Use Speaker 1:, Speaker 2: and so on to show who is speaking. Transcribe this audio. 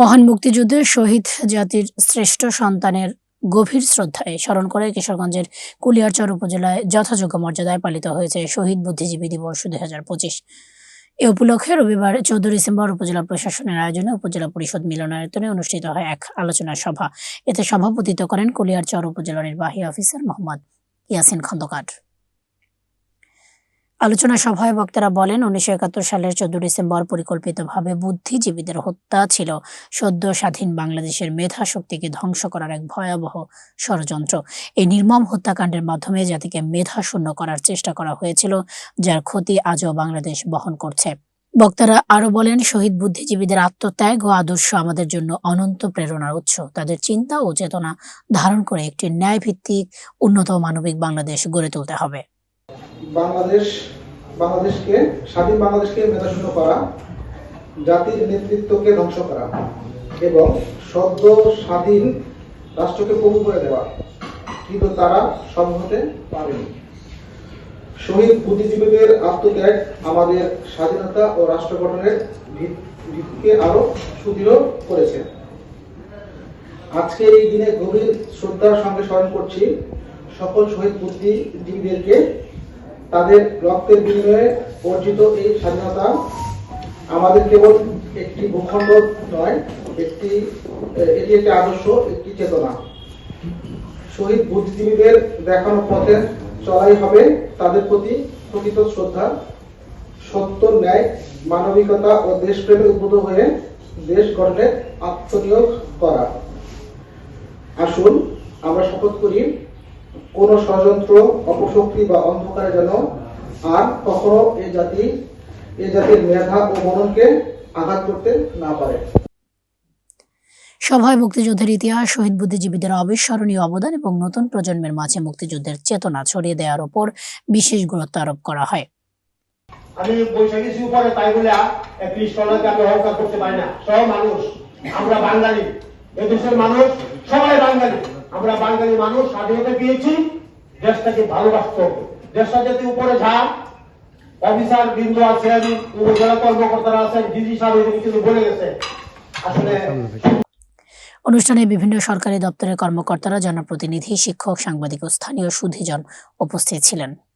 Speaker 1: মহান মুক্তিযুদ্ধের শহীদ জাতির শ্রেষ্ঠ সন্তানের গভীর শ্রদ্ধায় স্মরণ করে কিশোরগঞ্জের কুলিয়ারচর উপজেলায় যথাযোগ্য মর্যাদায় পালিত হয়েছে শহীদ বুদ্ধিজীবী দিবস দুই হাজার পঁচিশ। এ উপলক্ষে রবিবার চৌদ্দ ডিসেম্বর উপজেলা প্রশাসনের আয়োজনে উপজেলা পরিষদ মিলনায়তনে অনুষ্ঠিত হয় এক আলোচনা সভা। এতে সভাপতিত্ব করেন কুলিয়ারচর উপজেলা নির্বাহী অফিসার মোহাম্মদ ইয়াসিন খন্দকার। আলোচনা সভায় বক্তারা বলেন, উনিশশো একাত্তর সালের চোদ্দ ডিসেম্বর পরিকল্পিতভাবে বুদ্ধিজীবীদের হত্যা ছিল। সদ্য স্বাধীন বাংলাদেশের মেধা শক্তিকে ধ্বংস করার এক ভয়াবহ ষড়যন্ত্র। এই নির্মম হত্যাকাণ্ডের মাধ্যমে জাতিকে মেধা শূন্য করার চেষ্টা করা হয়েছিল, যার ক্ষতি আজও বাংলাদেশ বহন করছে। বক্তারা আরও বলেন, শহীদ বুদ্ধিজীবীদের আত্মত্যাগ ও আদর্শ আমাদের জন্য অনন্ত প্রেরণার উৎস। তাদের চিন্তা ও চেতনা ধারণ করে একটি ন্যায়ভিত্তিক, উন্নত মানবিক বাংলাদেশ গড়ে তুলতে হবে।
Speaker 2: বাংলাদেশ, বাংলাদেশকে, স্বাধীন বাংলাদেশকে মেধাশূন্য করা, জাতির নেতৃত্বকে ধ্বংস করা এবং সদ্য স্বাধীন রাষ্ট্রকে প্রভু করে দেওয়া কিন্তু তারা সফল হতে পারেনি। শহীদ বুদ্ধিজীবীদের আত্মত্যাগ আমাদের স্বাধীনতা ও রাষ্ট্র গঠনের ভিত্তিকে আরও সুদৃঢ় করেছে। আজকে এই দিনে গভীর শ্রদ্ধার সঙ্গে স্মরণ করছি সকল শহীদ বুদ্ধিজীবীদেরকে তাদের রক্তের বিনিময়ে অর্জিত এই স্বাধীনতা আমাদের কেবল একটি ভূখণ্ড নয়, একটি এটি একটি আদর্শ, একটি চেতনা। শহীদ বুদ্ধিজীবীদের দেখানো পথে চলাই হবে তাদের প্রতি প্রকৃত শ্রদ্ধা। সত্য, ন্যায়, মানবিকতা ও দেশপ্রেমে উদ্বুদ্ধ হয়ে দেশ গঠনে আত্মনিয়োগ করা। আসুন আমরা শপথ করি কোন ষড়যন্ত্র অপশক্তি বা অন্ধকারে যেন আর কখনো এই জাতি এই জাতির মেধা ও মননকে আঘাত করতে না পারে।
Speaker 1: সভায় মুক্তিযুদ্ধের ইতিহাস শহীদ বুদ্ধিজীবীদের অবিস্মরণীয় অবদান এবং নতুন প্রজন্মের মাঝে মুক্তিযুদ্ধের চেতনা ছড়িয়ে দেওয়ার উপর বিশেষ গুরুত্ব আরোপ করা হয়।
Speaker 3: আমি বৈশাখী উপরে তাই বলে খ্রিস্টানকে আমি অহংকার করতে পারি না। সব মানুষ আমরা বাঙালি। এদেশের মানুষ সবাই বাঙালি। আমরা বাঙালি মানুষ স্বাধীনতা পেয়েছি, দেশটাকে ভালোবাসতে হবে। দেশটা যাতে উপরে যা অফিসার বিন্দু আছেন উপজেলা কর্মকর্তারা আছেন ডিজি সাহেব কিছু বলে গেছে। আসলে
Speaker 1: অনুষ্ঠানে বিভিন্ন সরকারি দপ্তরের কর্মকর্তারা, জনপ্রতিনিধি, শিক্ষক, সাংবাদিক ও স্থানীয় সুধীজন উপস্থিত ছিলেন।